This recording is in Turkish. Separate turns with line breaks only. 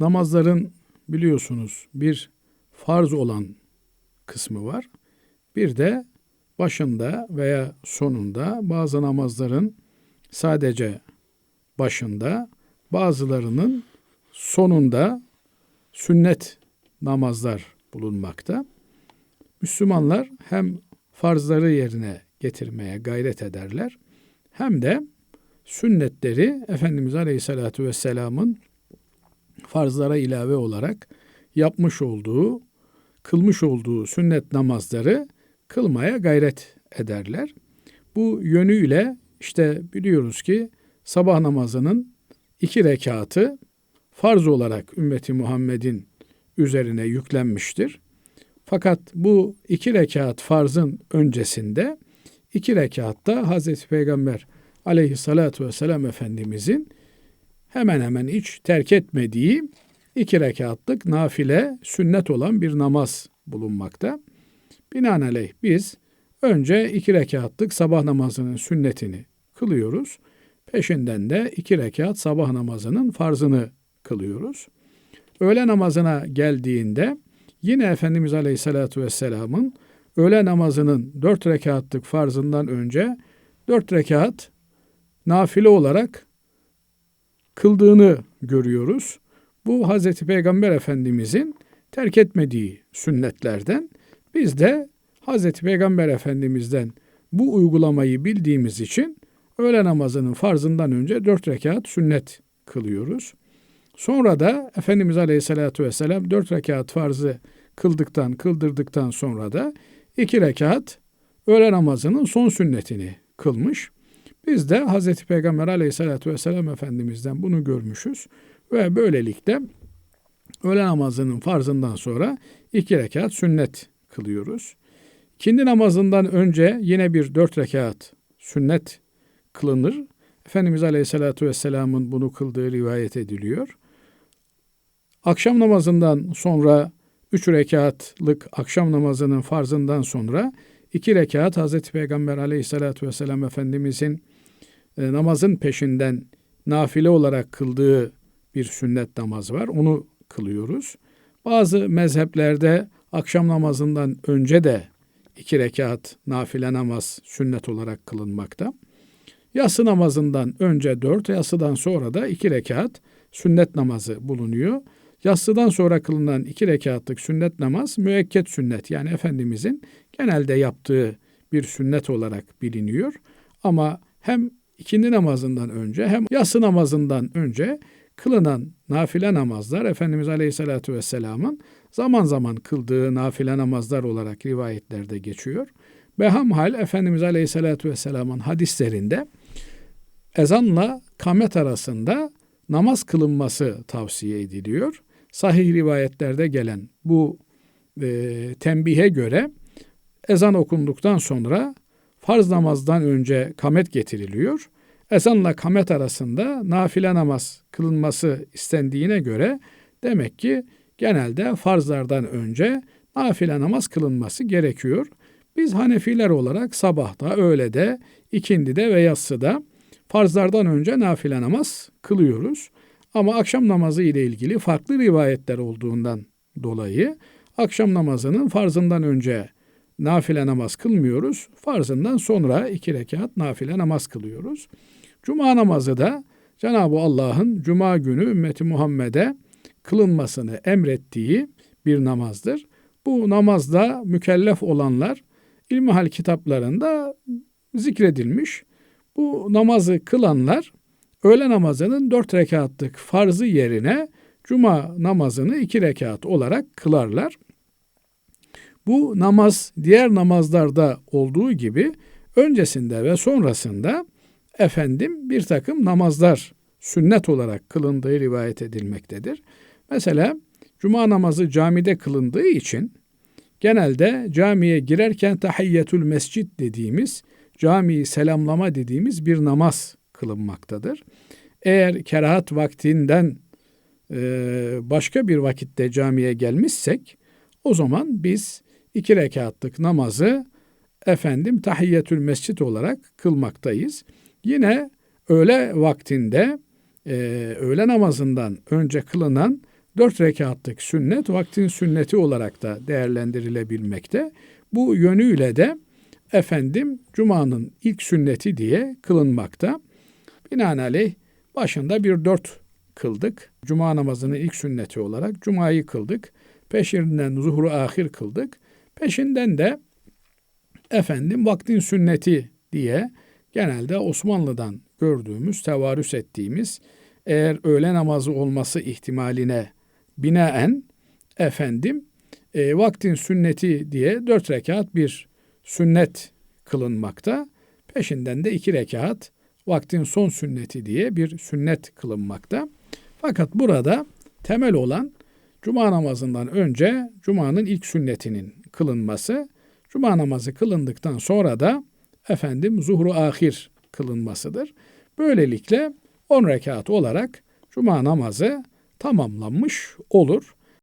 namazların biliyorsunuz bir farz olan kısmı var. Bir de başında veya sonunda bazı namazların sadece başında, bazılarının sonunda sünnet namazlar bulunmakta. Müslümanlar hem farzları yerine getirmeye gayret ederler hem de sünnetleri Efendimiz Aleyhisselatü Vesselam'ın farzlara ilave olarak yapmış olduğu, kılmış olduğu sünnet namazları kılmaya gayret ederler. Bu yönüyle işte biliyoruz ki sabah namazının iki rekatı farz olarak ümmeti Muhammed'in üzerine yüklenmiştir. Fakat bu iki rekat farzın öncesinde iki rekatta Hazreti Peygamber aleyhissalatu vesselam Efendimizin hemen hemen hiç terk etmediği iki rekatlık nafile sünnet olan bir namaz bulunmakta. Binaenaleyh biz önce iki rekatlık sabah namazının sünnetini kılıyoruz. Peşinden de iki rekat sabah namazının farzını kılıyoruz. Öğle namazına geldiğinde yine Efendimiz Aleyhisselatü Vesselam'ın öğle namazının dört rekatlık farzından önce dört rekat nafile olarak kıldığını görüyoruz. Bu Hazreti Peygamber Efendimizin terk etmediği sünnetlerden biz de Hazreti Peygamber Efendimiz'den bu uygulamayı bildiğimiz için öğle namazının farzından önce dört rekat sünnet kılıyoruz. Sonra da Efendimiz Aleyhisselatü Vesselam dört rekat farzı kıldıktan, kıldırdıktan sonra da iki rekat öğle namazının son sünnetini kılmış. Biz de Hazreti Peygamber Aleyhisselatü Vesselam Efendimiz'den bunu görmüşüz ve böylelikle öğle namazının farzından sonra iki rekat sünnet kılıyoruz. Kindi namazından önce yine bir dört rekat sünnet kılınır. Efendimiz Aleyhisselatü Vesselam'ın bunu kıldığı rivayet ediliyor. Akşam namazından sonra üç rekatlık akşam namazının farzından sonra iki rekat Hazreti Peygamber Aleyhisselatü Vesselam Efendimizin e, namazın peşinden nafile olarak kıldığı bir sünnet namaz var. Onu kılıyoruz. Bazı mezheplerde akşam namazından önce de iki rekat nafile namaz sünnet olarak kılınmakta. Yatsı namazından önce dört, yatsıdan sonra da iki rekat sünnet namazı bulunuyor. Yatsıdan sonra kılınan iki rekatlık sünnet namaz müekket sünnet yani Efendimizin genelde yaptığı bir sünnet olarak biliniyor. Ama hem ikindi namazından önce hem yatsı namazından önce kılınan nafile namazlar Efendimiz Aleyhisselatü Vesselam'ın zaman zaman kıldığı nafile namazlar olarak rivayetlerde geçiyor. Behamhal Efendimiz Aleyhisselatü Vesselam'ın hadislerinde ezanla kamet arasında namaz kılınması tavsiye ediliyor. Sahih rivayetlerde gelen bu e, tembihe göre ezan okunduktan sonra farz namazdan önce kamet getiriliyor. Ezanla kamet arasında nafile namaz kılınması istendiğine göre demek ki genelde farzlardan önce nafile namaz kılınması gerekiyor. Biz Hanefiler olarak sabahta, öğlede, ikindide ve yatsıda farzlardan önce nafile namaz kılıyoruz. Ama akşam namazı ile ilgili farklı rivayetler olduğundan dolayı akşam namazının farzından önce nafile namaz kılmıyoruz. Farzından sonra iki rekat nafile namaz kılıyoruz. Cuma namazı da Cenab-ı Allah'ın Cuma günü ümmeti Muhammed'e kılınmasını emrettiği bir namazdır. Bu namazda mükellef olanlar ilmihal kitaplarında zikredilmiş. Bu namazı kılanlar öğle namazının dört rekatlık farzı yerine cuma namazını iki rekat olarak kılarlar. Bu namaz diğer namazlarda olduğu gibi öncesinde ve sonrasında efendim bir takım namazlar sünnet olarak kılındığı rivayet edilmektedir. Mesela cuma namazı camide kılındığı için genelde camiye girerken tahiyyetül mescid dediğimiz camiyi selamlama dediğimiz bir namaz kılınmaktadır. Eğer kerahat vaktinden e, başka bir vakitte camiye gelmişsek o zaman biz iki rekatlık namazı efendim tahiyyetül mescid olarak kılmaktayız. Yine öğle vaktinde e, öğle namazından önce kılınan dört rekatlık sünnet vaktin sünneti olarak da değerlendirilebilmekte. Bu yönüyle de efendim Cuma'nın ilk sünneti diye kılınmakta. Binaenaleyh başında bir dört kıldık. Cuma namazının ilk sünneti olarak Cuma'yı kıldık. Peşinden zuhuru ahir kıldık. Peşinden de efendim vaktin sünneti diye genelde Osmanlı'dan gördüğümüz, tevarüs ettiğimiz eğer öğle namazı olması ihtimaline binaen efendim e, vaktin sünneti diye dört rekat bir sünnet kılınmakta. Peşinden de iki rekat vaktin son sünneti diye bir sünnet kılınmakta. Fakat burada temel olan cuma namazından önce cumanın ilk sünnetinin kılınması, cuma namazı kılındıktan sonra da efendim zuhru ahir kılınmasıdır. Böylelikle 10 rekat olarak cuma namazı tamamlanmış olur.